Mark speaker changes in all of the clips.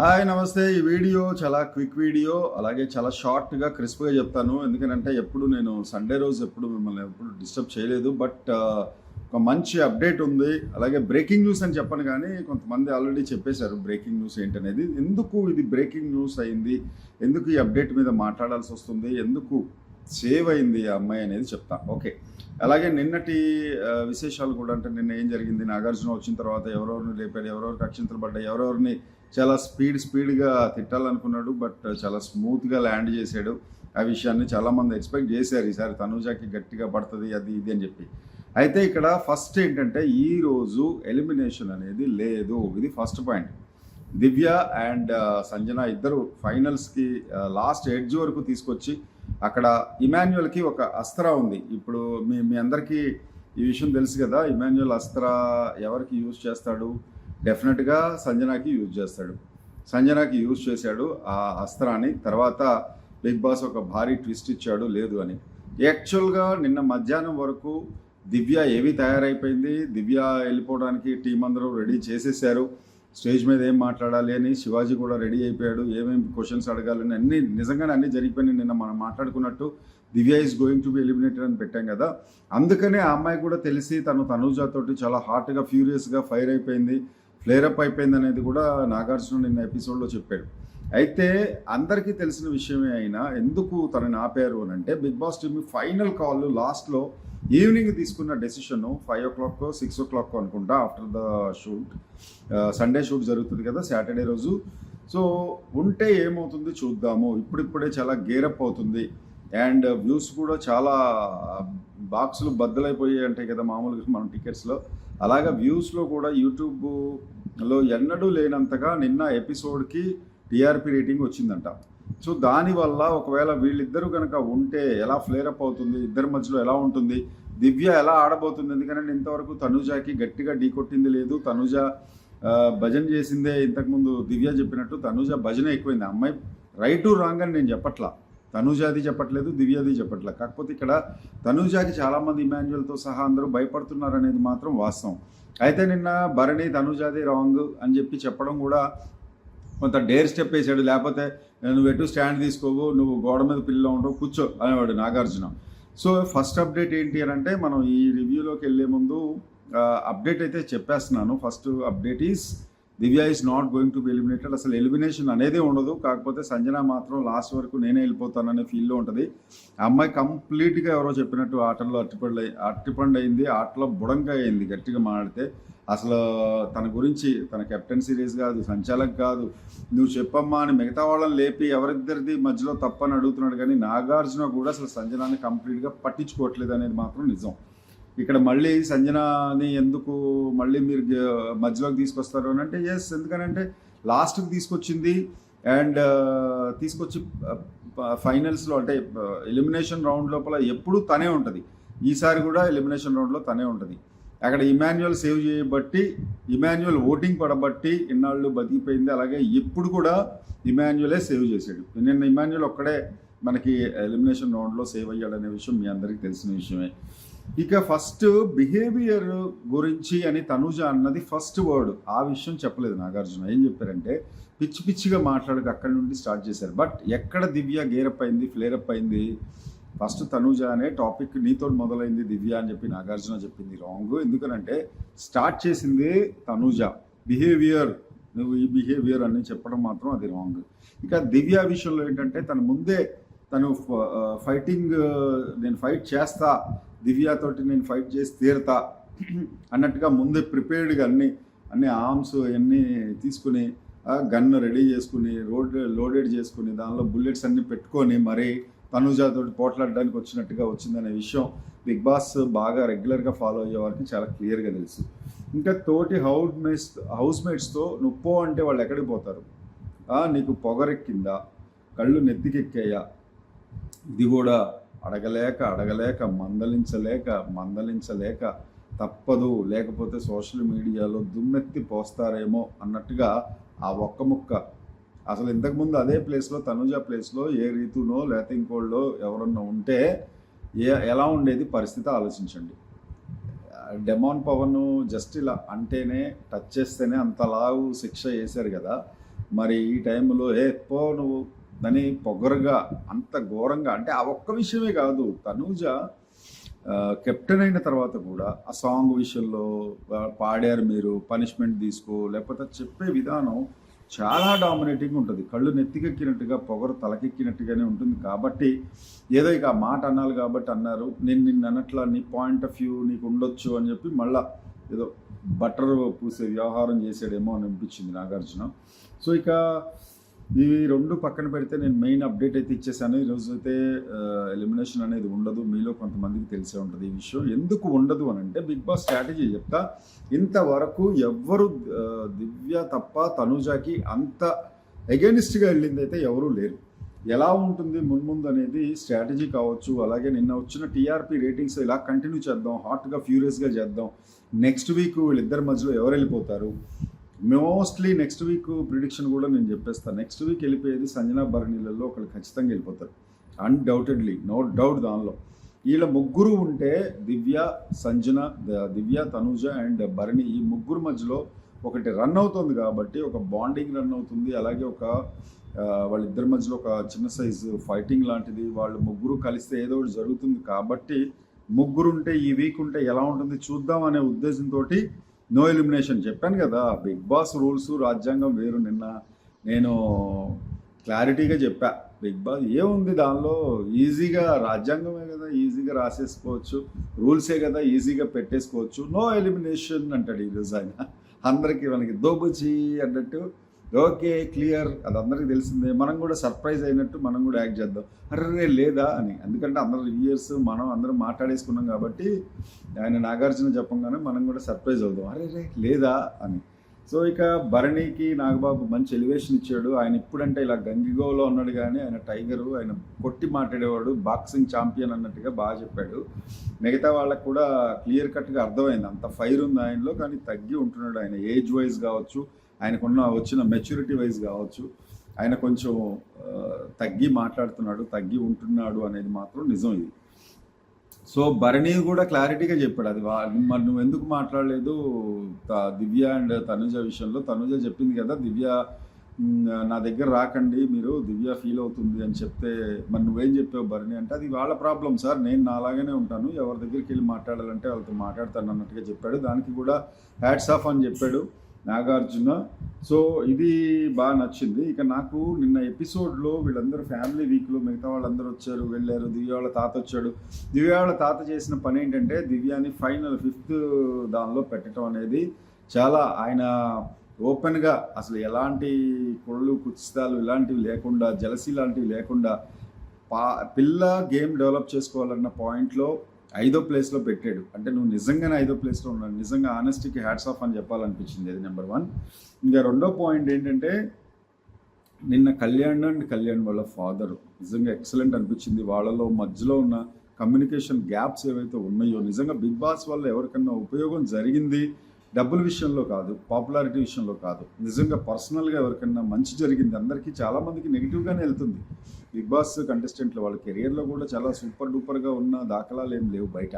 Speaker 1: Hi నమస్తే. ఈ video చాలా క్విక్ వీడియో అలాగే చాలా షార్ట్గా క్రిస్ప్గా చెప్తాను. ఎందుకంటే ఎప్పుడు నేను సండే రోజు ఎప్పుడు మిమ్మల్ని ఎప్పుడు డిస్టర్బ్ చేయలేదు. బట్ ఒక మంచి అప్డేట్ ఉంది. అలాగే బ్రేకింగ్ న్యూస్ అని చెప్పను కానీ కొంతమంది ఆల్రెడీ చెప్పేశారు బ్రేకింగ్ న్యూస్ ఏంటనేది. ఎందుకు ఇది బ్రేకింగ్ న్యూస్ అయింది? ఎందుకు ఈ అప్డేట్ మీద మాట్లాడాల్సి వస్తుంది? ఎందుకు సేవ్ అయింది ఆ అమ్మాయి అనేది చెప్తా. ఓకే. అలాగే నిన్నటి విశేషాలు కూడా అంటే నిన్న ఏం జరిగింది? నాగార్జున వచ్చిన తర్వాత ఎవరెవరిని లేపాడు ఎవరెవరికి అక్షింతలు పడ్డాయి? ఎవరెవరిని చాలా స్పీడ్ స్పీడ్గా తిట్టాలనుకున్నాడు బట్ చాలా స్మూత్గా ల్యాండ్ చేశాడు. ఆ విషయాన్ని చాలామంది ఎక్స్పెక్ట్ చేశారు ఈసారి తనూజాకి గట్టిగా పడుతుంది అది ఇది అని చెప్పి. అయితే ఇక్కడ ఫస్ట్ ఏంటంటే ఈరోజు ఎలిమినేషన్ అనేది లేదు. ఇది first point. Divya and Sanjana ఇద్దరు ఫైనల్స్కి లాస్ట్ ఎడ్జ్ వరకు తీసుకొచ్చి అక్కడ ఇమాన్యువల్కి ఒక అస్త్ర ఉంది. ఇప్పుడు మీ మీ అందరికీ ఈ విషయం తెలుసు కదా ఇమాన్యువల్ అస్త్ర ఎవరికి యూజ్ చేస్తాడు? డెఫినెట్గా సంజనాకి యూజ్ చేస్తాడు. సంజనాకి యూజ్ చేశాడు ఆ అస్త్రాన్ని తర్వాత బిగ్ బాస్ ఒక భారీ ట్విస్ట్ ఇచ్చాడు లేదు అని. యాక్చువల్గా నిన్న మధ్యాహ్నం వరకు దివ్య ఏవి తయారైపోయింది దివ్య వెళ్ళిపోవడానికి టీం అందరూ రెడీ చేసేసారు. స్టేజ్ మీద ఏం మాట్లాడాలి అని శివాజీ కూడా రెడీ అయిపోయాడు. ఏమేమి క్వశ్చన్స్ అడగాలని అన్ని నిజంగానే అన్ని జరిగిపోయినాయి నిన్న మనం మాట్లాడుకున్నట్టు. Divya is going to be eliminated అని పెట్టాం కదా. అందుకనే ఆ అమ్మాయి కూడా తెలిసి తను తనూజాతోటి చాలా హాట్గా ఫ్యూరియస్గా ఫైర్ అయిపోయింది. ఫ్లేరప్ అయిపోయింది అనేది కూడా నాగార్జున నిన్న ఎపిసోడ్లో చెప్పాడు. అయితే అందరికీ తెలిసిన విషయమే అయినా ఎందుకు తనని ఆపారు అని అంటే big boss team final call లాస్ట్లో ఈవినింగ్ తీసుకున్న decision five o'clock six o'clock అనుకుంటా after the shoot Sunday shoot జరుగుతుంది కదా సాటర్డే రోజు. సో ఉంటే ఏమవుతుంది చూద్దాము. ఇప్పుడిప్పుడే చాలా గేరప్ అవుతుంది. అండ్ వ్యూస్ కూడా చాలా బాక్సులు బద్దలైపోయాయి అంటే కదా మామూలుగా మనం టికెట్స్లో. అలాగా వ్యూస్లో కూడా యూట్యూబ్లో ఎన్నడూ లేనంతగా నిన్న ఎపిసోడ్కి టీఆర్పీ రేటింగ్ వచ్చిందంట. సో దానివల్ల ఒకవేళ వీళ్ళిద్దరూ కనుక ఉంటే ఎలా ఫ్లేరప్ అవుతుంది? ఇద్దరి మధ్యలో ఎలా ఉంటుంది? దివ్య ఎలా ఆడబోతుంది? ఎందుకంటే ఇంతవరకు తనుజాకి గట్టిగా ఢీ కొట్టింది లేదు. తనుజ భజన చేసిందే ఇంతకుముందు దివ్య చెప్పినట్టు తనుజ భజన ఎక్కువైంది. ఆ అమ్మాయి రైట్ టు రాంగ్ అని నేను చెప్పట్లా. తనుజాది చెప్పట్లేదు దివ్యాది చెప్పట్లేదు. కాకపోతే ఇక్కడ తనుజాకి చాలామంది ఇమాన్యువల్తో సహా అందరూ భయపడుతున్నారు అనేది మాత్రం వాస్తవం. అయితే నిన్న భరణి తనుజాది రాంగ్ అని చెప్పి చెప్పడం కూడా కొంత డేర్ స్టెప్ వేసాడు. లేకపోతే నువ్వు ఎటు స్టాండ్ తీసుకోవు నువ్వు గోడ మీద పిల్లలో ఉండవు కూర్చో అనేవాడు నాగార్జున. సో ఫస్ట్ అప్డేట్ ఏంటి అని అంటే మనం ఈ రివ్యూలోకి వెళ్ళే ముందు అప్డేట్ అయితే చెప్పేస్తున్నాను. First update is Divya is not going to be eliminated అసలు ఎలిమినేషన్ అనేది ఉండదు. కాకపోతే సంజన మాత్రం లాస్ట్ వరకు నేనే వెళ్ళిపోతాననే ఫీల్లో ఉంటుంది. ఆ అమ్మాయి కంప్లీట్గా ఎవరో చెప్పినట్టు ఆటల్లో అట్టిపండు అట్టిపండు అయింది ఆటలో బుడంగా అయింది గట్టిగా మాట్లాడితే. అసలు తన గురించి తన కెప్టెన్ సిరీస్ కాదు సంచాలక్ కాదు. నువ్వు చెప్పమ్మా అని మిగతా వాళ్ళని లేపి ఎవరిద్దరిది మధ్యలో తప్పని అడుగుతున్నాడు. కానీ నాగార్జున కూడా అసలు సంజనాన్ని కంప్లీట్గా పట్టించుకోవట్లేదు అనేది మాత్రం నిజం. ఇక్కడ మళ్ళీ సంజనాని ఎందుకు మళ్ళీ మీరు మధ్యలోకి తీసుకొస్తారు అని అంటే ఎస్ ఎందుకనంటే లాస్ట్కి తీసుకొచ్చింది అండ్ uh, తీసుకొచ్చి uh, ఫైనల్స్లో అంటే uh, ఎలిమినేషన్ రౌండ్ లోపల ఎప్పుడూ తనే ఉంటుంది. ఈసారి కూడా ఎలిమినేషన్ రౌండ్లో తనే ఉంటుంది. అక్కడ ఇమాన్యువల్ సేవ్ చేయబట్టి ఇమాన్యువల్ ఓటింగ్ పడబట్టి ఇన్నాళ్ళు బతికిపోయింది. అలాగే ఇప్పుడు కూడా ఇమాన్యువలే సేవ్ చేశాడు. నిన్న ఇమాన్యువల్ ఒక్కడే మనకి ఎలిమినేషన్ రౌండ్లో సేవ్ అయ్యాడనే విషయం మీ అందరికీ తెలిసిన విషయమే. ఇక ఫస్ట్ బిహేవియర్ గురించి అని తనుజ అన్నది ఫస్ట్ వర్డ్ ఆ విషయం చెప్పలేదు నాగార్జున. ఏం చెప్పారంటే పిచ్చి పిచ్చిగా మాట్లాడక అక్కడి నుండి స్టార్ట్ చేశారు. బట్ ఎక్కడ దివ్య గేరప్ అయింది ఫ్లేరప్ అయింది? ఫస్ట్ తనుజ అనే టాపిక్ నీతో మొదలైంది దివ్య అని చెప్పి నాగార్జున చెప్పింది. రాంగ్ ఎందుకనంటే స్టార్ట్ చేసింది తనుజ. బిహేవియర్ నువ్వు ఈ బిహేవియర్ అని చెప్పడం మాత్రం అది రాంగ్ ఇక దివ్య విషయంలో ఏంటంటే తను ముందే తను ఫైటింగ్ నేను ఫైట్ చేస్తా దివ్యతోటి నేను ఫైట్ చేసి తీరతా అన్నట్టుగా ముందే ప్రిపేర్డ్గా అన్ని అన్ని ఆర్మ్స్ అన్నీ తీసుకుని గన్ రెడీ చేసుకుని రోడ్ లోడెడ్ చేసుకుని దానిలో బుల్లెట్స్ అన్నీ పెట్టుకొని మరి తనుజాతో పోట్లాడడానికి వచ్చినట్టుగా వచ్చిందనే విషయం బిగ్ బాస్ బాగా రెగ్యులర్గా ఫాలో అయ్యే వారికి చాలా క్లియర్గా తెలుసు. ఇంకా తోటి హౌస్ మేట్స్ హౌస్ మేట్స్తో నువ్వు పో అంటే వాళ్ళు ఎక్కడికి పోతారు? నీకు పొగరెక్కిందా? కళ్ళు నెత్తికెక్కాయా? ఇది కూడా అడగలేక అడగలేక మందలించలేక మందలించలేక తప్పదు. లేకపోతే సోషల్ మీడియాలో దుమ్మెత్తి పోస్తారేమో అన్నట్టుగా ఆ ఒక్క ముక్క. అసలు ఇంతకుముందు అదే ప్లేస్లో తనుజ ప్లేస్లో ఏ రీతునో లేకపోతే ఇంకోళ్ళో ఎవరన్నా ఉంటే ఏ ఎలా ఉండేది పరిస్థితి ఆలోచించండి. డెమాన్ పవన్ జస్ట్ ఇలా అంటేనే టచ్ చేస్తేనే అంతలాగు శిక్ష వేశారు కదా. మరి ఈ టైంలో ఏ పో నువ్వు దాని పొగరుగా అంత ఘోరంగా అంటే ఆ ఒక్క విషయమే కాదు. తనూజ కెప్టెన్ అయిన తర్వాత కూడా ఆ సాంగ్ విషయంలో పాడారు మీరు పనిష్మెంట్ తీసుకో లేకపోతే చెప్పే విధానం చాలా డామినేటింగ్ ఉంటుంది. కళ్ళు నెత్తికెక్కినట్టుగా పొగరు తలకెక్కినట్టుగానే ఉంటుంది. కాబట్టి ఏదో ఇక ఆ మాట అన్నారు కాబట్టి అన్నారు. నేను నిన్ను అన్నట్లా నీ పాయింట్ ఆఫ్ వ్యూ నీకు ఉండొచ్చు అని చెప్పి మళ్ళా ఏదో బటర్ పూసే వ్యవహారం చేసాడేమో అని అనిపించింది నాగార్జున. సో ఇక ఈ రెండు పక్కన పెడితే నేను మెయిన్ అప్డేట్ అయితే ఇచ్చేసాను. ఈరోజు అయితే ఎలిమినేషన్ అనేది ఉండదు. మీలో కొంతమందికి తెలిసే ఉంటుంది ఈ విషయం. ఎందుకు ఉండదు అని అంటే బిగ్ బాస్ స్ట్రాటజీ చెప్తా ఇంతవరకు ఎవ్వరు దివ్య తప్ప తనుజాకి అంత ఎగెనిస్ట్గా వెళ్ళింది అయితే ఎవరూ లేరు. ఎలా ఉంటుంది మున్ముందు అనేది స్ట్రాటజీ కావచ్చు అలాగే నిన్న వచ్చిన టీఆర్పీ రేటింగ్స్ ఇలా కంటిన్యూ చేద్దాం హాట్గా ఫ్యూరియస్గా చేద్దాం. నెక్స్ట్ వీక్ వీళ్ళిద్దరి మధ్యలో ఎవరు వెళ్ళిపోతారు? మోస్ట్లీ నెక్స్ట్ వీక్ ప్రిడిక్షన్ కూడా నేను చెప్పేస్తాను నెక్స్ట్ వీక్ వెళ్ళిపోయేది సంజనా భరణిలలో ఒకళ్ళు ఖచ్చితంగా వెళ్ళిపోతారు. అన్డౌటెడ్లీ నో డౌట్ దానిలో. వీళ్ళ ముగ్గురు ఉంటే దివ్య సంజన దివ్య తనుజ అండ్ భరణి ఈ ముగ్గురు మధ్యలో ఒకటి రన్ అవుతుంది కాబట్టి ఒక బాండింగ్ రన్ అవుతుంది. అలాగే ఒక వాళ్ళిద్దరి మధ్యలో ఒక చిన్న సైజు ఫైటింగ్ లాంటిది. వాళ్ళు ముగ్గురు కలిస్తే ఏదో ఒకటి జరుగుతుంది. కాబట్టి ముగ్గురు ఉంటే ఈ వీక్ ఉంటే ఎలా ఉంటుంది చూద్దాం అనే ఉద్దేశంతో నో ఎలిమినేషన్ చెప్పాను కదా బిగ్ బాస్ రూల్స్ రాజ్యాంగం వేరు. నిన్న నేను క్లారిటీగా చెప్పా. బిగ్ బాస్ ఏముంది దానిలో? ఈజీగా రాజ్యాంగమే కదా ఈజీగా రాసేసుకోవచ్చు. రూల్సే కదా ఈజీగా పెట్టేసుకోవచ్చు. నో ఎలిమినేషన్ అంటాడు ఈరోజు ఆయన. అందరికీ మనకి దోబుచి అన్నట్టు ఓకే క్లియర్. అది అందరికీ తెలిసిందే. మనం కూడా సర్ప్రైజ్ అయినట్టు మనం కూడా యాక్ట్ చేద్దాం. అరే లేదా అని. ఎందుకంటే అందరూ ఇయర్స్ మనం అందరం మాట్లాడేసుకున్నాం కాబట్టి ఆయన నాగార్జున చెప్పంగానే మనం కూడా సర్ప్రైజ్ అవుదాం. అరే రే లేదా అని. సో ఇక భరణికి నాగబాబు మంచి ఎలివేషన్ ఇచ్చాడు. ఆయన ఇప్పుడంటే ఇలా గంగిగోలో ఉన్నాడు కానీ ఆయన టైగరు ఆయన కొట్టి మాట్లాడేవాడు బాక్సింగ్ ఛాంపియన్ అన్నట్టుగా బాగా చెప్పాడు. మిగతా వాళ్ళకు కూడా క్లియర్ కట్గా అర్థమైంది. అంత ఫైర్ ఉంది ఆయనలో కానీ తగ్గి ఉంటున్నాడు ఆయన. ఏజ్ వైజ్ కావచ్చు ఆయనకున్న వచ్చిన మెచ్యూరిటీ వైజ్ కావచ్చు ఆయన కొంచెం తగ్గి మాట్లాడుతున్నాడు తగ్గి ఉంటున్నాడు అనేది మాత్రం నిజం ఇది. సో భరణి కూడా క్లారిటీగా చెప్పాడు. అది మరి నువ్వు ఎందుకు మాట్లాడలేదు? త- దివ్య అండ్ తనుజ విషయంలో తనుజ చెప్పింది కదా దివ్య నా దగ్గర రాకండి మీరు దివ్య ఫీల్ అవుతుంది అని చెప్తే మరి నువ్వేం చెప్పావు భరణి అంటే అది వాళ్ళ ప్రాబ్లం సార్ నేను నాలాగానే ఉంటాను ఎవరి దగ్గరికి వెళ్ళి మాట్లాడాలంటే వాళ్ళతో మాట్లాడతాను అన్నట్టుగా చెప్పాడు. దానికి కూడా హ్యాట్స్ ఆఫ్ అని చెప్పాడు. నాగార్జున. సో ఇది బాగా నచ్చింది. ఇక నాకు నిన్న ఎపిసోడ్లో వీళ్ళందరూ ఫ్యామిలీ వీక్లో మిగతా వాళ్ళందరూ వచ్చారు వెళ్ళారు. దివ్య వాళ్ళ తాత వచ్చాడు. దివ్య వాళ్ళ తాత చేసిన పని ఏంటంటే దివ్యాని ఫైనల్ ఫిఫ్త్ దానిలో పెట్టడం అనేది చాలా ఆయన ఓపెన్గా అసలు ఎలాంటి కొళ్ళు కుత్సితాలు ఇలాంటివి లేకుండా జలసి లాంటివి లేకుండా పా పిల్ల గేమ్ డెవలప్ చేసుకోవాలన్న పాయింట్లో ఐదో ప్లేస్లో పెట్టాడు. అంటే నువ్వు నిజంగానే ఐదో ప్లేస్లో ఉన్నాడు నిజంగా ఆనెస్టీకి హ్యాట్స్ ఆఫ్ అని చెప్పాలనిపించింది అది నెంబర్ వన్ ఇంకా రెండో పాయింట్ ఏంటంటే నిన్న కళ్యాణ్ అండ్ కళ్యాణ్ వాళ్ళ ఫాదర్ నిజంగా ఎక్సలెంట్ అనిపించింది. వాళ్ళలో మధ్యలో ఉన్న కమ్యూనికేషన్ గ్యాప్స్ ఏవైతే ఉన్నాయో నిజంగా బిగ్ బాస్ వల్ల ఎవరికన్నా ఉపయోగం జరిగింది? డబ్బుల విషయంలో కాదు పాపులారిటీ విషయంలో కాదు. నిజంగా పర్సనల్గా ఎవరికన్నా మంచి జరిగింది అందరికీ చాలామందికి నెగిటివ్గానే వెళ్తుంది. బిగ్ బాస్ కంటెస్టెంట్లు వాళ్ళ కెరియర్లో కూడా చాలా సూపర్ డూపర్గా ఉన్న దాఖలాలు ఏం లేవు బయట.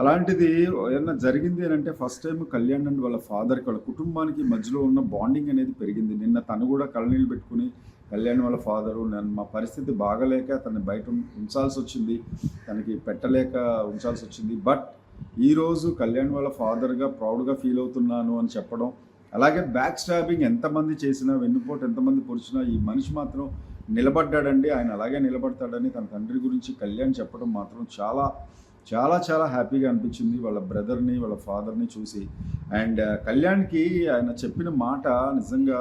Speaker 1: అలాంటిది ఏమన్నా జరిగింది అని అంటే ఫస్ట్ టైం కళ్యాణ్ అండ్ వాళ్ళ ఫాదర్కి వాళ్ళ కుటుంబానికి మధ్యలో ఉన్న బాండింగ్ అనేది పెరిగింది. నిన్న తను కూడా కళ్ళనీళ్ళు పెట్టుకుని కళ్యాణ్ వాళ్ళ ఫాదరు నేను మా పరిస్థితి బాగలేక తనని బయట ఉంచాల్సి వచ్చింది తనకి పెట్టలేక ఉంచాల్సి వచ్చింది. బట్ ఈరోజు కళ్యాణ్ వాళ్ళ ఫాదర్గా ప్రౌడ్గా ఫీల్ అవుతున్నాను అని చెప్పడం అలాగే బ్యాక్ స్టాబింగ్ ఎంతమంది చేసినా వెన్నుపోటు ఎంతమంది పొడిచినా ఈ మనిషి మాత్రం నిలబడ్డాడండి. ఆయన అలాగే నిలబడతాడని తన తండ్రి గురించి కళ్యాణ్ చెప్పడం మాత్రం చాలా చాలా చాలా హ్యాపీగా అనిపించింది వాళ్ళ బ్రదర్ని వాళ్ళ ఫాదర్ని చూసి. అండ్ కళ్యాణ్కి ఆయన చెప్పిన మాట నిజంగా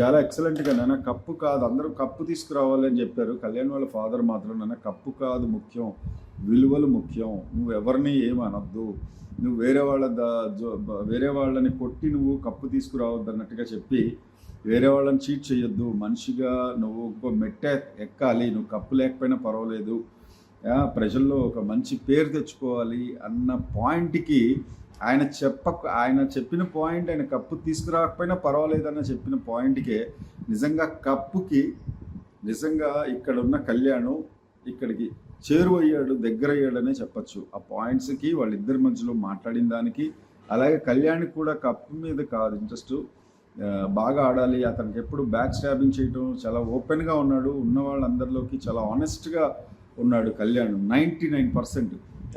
Speaker 1: చాలా ఎక్సలెంట్గా నాన్న కప్పు కాదు అందరూ కప్పు తీసుకురావాలి అని చెప్పారు. కళ్యాణ్ వాళ్ళ ఫాదర్ మాత్రం నాన్న కప్పు కాదు ముఖ్యం. విలువలు ముఖ్యం. నువ్వు ఎవరిని ఏమనొద్దు. నువ్వు వేరే వాళ్ళ ద- జో- వేరే వాళ్ళని కొట్టి నువ్వు కప్పు తీసుకురావద్దు అన్నట్టుగా చెప్పి వేరే వాళ్ళని చీట్ చేయొద్దు మనిషిగా నువ్వు మెట్టే మెట్ట ఎక్కాలి. నువ్వు కప్పు లేకపోయినా పర్వాలేదు. ప్రజల్లో ఒక మంచి పేరు తెచ్చుకోవాలి అన్న పాయింట్కి ఆయన చెప్పక ఆయన చెప్పిన పాయింట్ ఆయన కప్పు తీసుకురాకపోయినా పర్వాలేదన్న చెప్పిన పాయింట్కే నిజంగా కప్పుకి నిజంగా ఇక్కడ ఉన్న కళ్యాణం ఇక్కడికి చేరువయ్యాడు దగ్గరయ్యాడనే చెప్పచ్చు. ఆ పాయింట్స్కి వాళ్ళిద్దరి మధ్యలో మాట్లాడిన దానికి. అలాగే కళ్యాణ్కి కూడా కప్పు మీద కాదు ఇంట్రెస్ట్ బాగా ఆడాలి. అతనికి ఎప్పుడు బ్యాక్ స్టాబింగ్ చేయటం చాలా ఓపెన్గా ఉన్నాడు. ఉన్న వాళ్ళందరిలోకి చాలా ఆనెస్ట్గా ఉన్నాడు కళ్యాణ్. నైంటీ నైన్ పర్సెంట్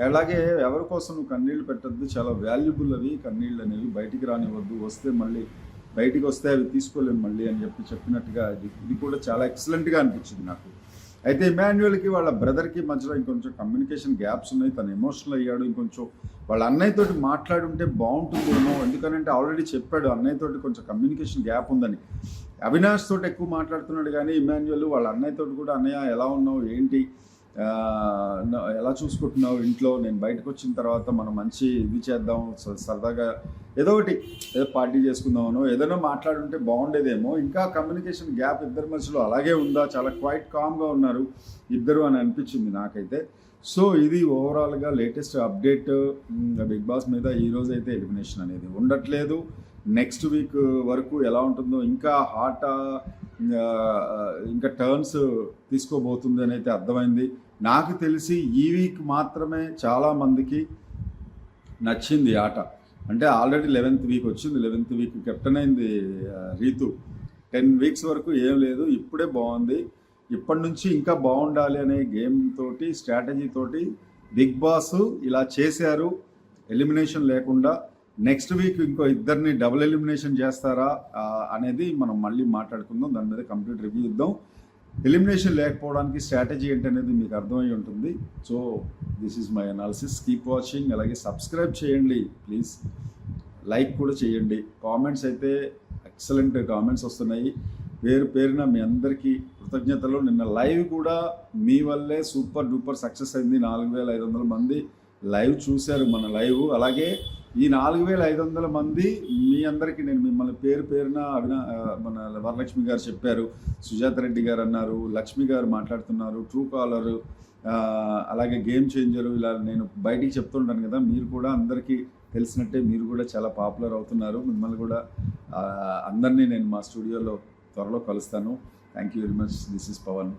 Speaker 1: అలాగే ఎవరి కోసం నువ్వు కన్నీళ్ళు పెట్టద్దు చాలా వాల్యుబుల్ అవి. కన్నీళ్ళు అనేవి బయటికి రానివ్వద్దు. వస్తే మళ్ళీ బయటికి వస్తే అవి తీసుకోలేము మళ్ళీ అని చెప్పి చెప్పినట్టుగా ఇది ఇది కూడా చాలా ఎక్సలెంట్గా అనిపించింది నాకు. అయితే ఇమాన్యువల్కి వాళ్ళ బ్రదర్కి మధ్యలో ఇంకొంచెం కమ్యూనికేషన్ గ్యాప్స్ ఉన్నాయి. తను ఎమోషనల్ అయ్యాడు. ఇంకొంచెం వాళ్ళ అన్నయ్యతోటి మాట్లాడుంటే బాగుంటుందేమో. ఎందుకనంటే ఆల్రెడీ చెప్పాడు అన్నయ్యతోటి కొంచెం కమ్యూనికేషన్ గ్యాప్ ఉందని. అవినాష్ తోటి ఎక్కువ మాట్లాడుతున్నాడు కానీ ఇమాన్యువల్ వాళ్ళ అన్నయ్యతోటి కూడా అన్నయ్య ఎలా ఉన్నావు? ఏంటి? ఎలా చూసుకుంటున్నావు? ఇంట్లో నేను బయటకు వచ్చిన తర్వాత మనం మంచి ఇది చేద్దాం స- సరదాగా ఏదో ఒకటి ఏదో పార్టీ చేసుకుందామనో ఏదైనా మాట్లాడుంటే బాగుండేదేమో. ఇంకా కమ్యూనికేషన్ గ్యాప్ ఇద్దరి మధ్యలో అలాగే ఉందా? చాలా క్వైట్ కామ్గా ఉన్నారు ఇద్దరు అని అనిపించింది నాకైతే. సో ఇది ఓవరాల్గా లేటెస్ట్ అప్డేట్ బిగ్ బాస్ మీద ఈ రోజు అయితే ఎలిమినేషన్ అనేది ఉండట్లేదు. నెక్స్ట్ వీక్ వరకు ఎలా ఉంటుందో ఇంకా హాట్ ఇంకా టర్న్స్ తీసుకోబోతుంది అని అయితే అర్థమైంది. నాకు తెలిసి ఈ వీక్ మాత్రమే చాలా మందికి నచ్చింది ఆట. అంటే ఆల్రెడీ లెవెన్త్ వీక్ వచ్చింది. లెవెన్త్ వీక్ కెప్టెన్ అయింది రీతు. టెన్ వీక్స్ వరకు ఏం లేదు. ఇప్పుడే బాగుంది. ఇప్పటి నుంచి ఇంకా బాగుండాలి అనే గేమ్ తోటి స్ట్రాటజీ తోటి బిగ్ బాస్ ఇలా చేశారు. ఎలిమినేషన్ లేకుండా. నెక్స్ట్ వీక్ ఇంకో ఇద్దరిని డబుల్ ఎలిమినేషన్ చేస్తారా అనేది మనం మళ్ళీ మాట్లాడుకుందాం. దాని మీద కంప్లీట్ రివ్యూ ఇద్దాం. ఎలిమినేషన్ లేకపోవడానికి స్ట్రాటజీ ఏంటనేది మీకు అర్థమై ఉంటుంది. So this is my analysis keep watching అలాగే సబ్స్క్రైబ్ చేయండి ప్లీజ్ లైక్ కూడా చేయండి. కామెంట్స్ అయితే ఎక్సలెంట్ కామెంట్స్ వస్తున్నాయి. పేరు పేరున మీ అందరికీ కృతజ్ఞతలు. నిన్న లైవ్ కూడా మీ వల్లే సూపర్ డూపర్ సక్సెస్ అయింది. నాలుగు వేల ఐదు వందల మంది లైవ్ చూశారు మన లైవ్ అలాగే ఈ నాలుగు వేల ఐదు వందల మంది మీ అందరికీ నేను మిమ్మల్ని పేరు పేరున అభినా మన వరలక్ష్మి గారు చెప్పారు. సుజాత రెడ్డి గారు అన్నారు లక్ష్మి గారు మాట్లాడుతున్నారు ట్రూ కాలరు అలాగే గేమ్ చేంజరు ఇలా నేను బయటికి చెప్తుంటాను కదా మీరు కూడా అందరికీ తెలిసినట్టే మీరు కూడా చాలా పాపులర్ అవుతున్నారు. మిమ్మల్ని కూడా అందరినీ నేను మా స్టూడియోలో త్వరలో కలుస్తాను. Thank you very much this is Pavan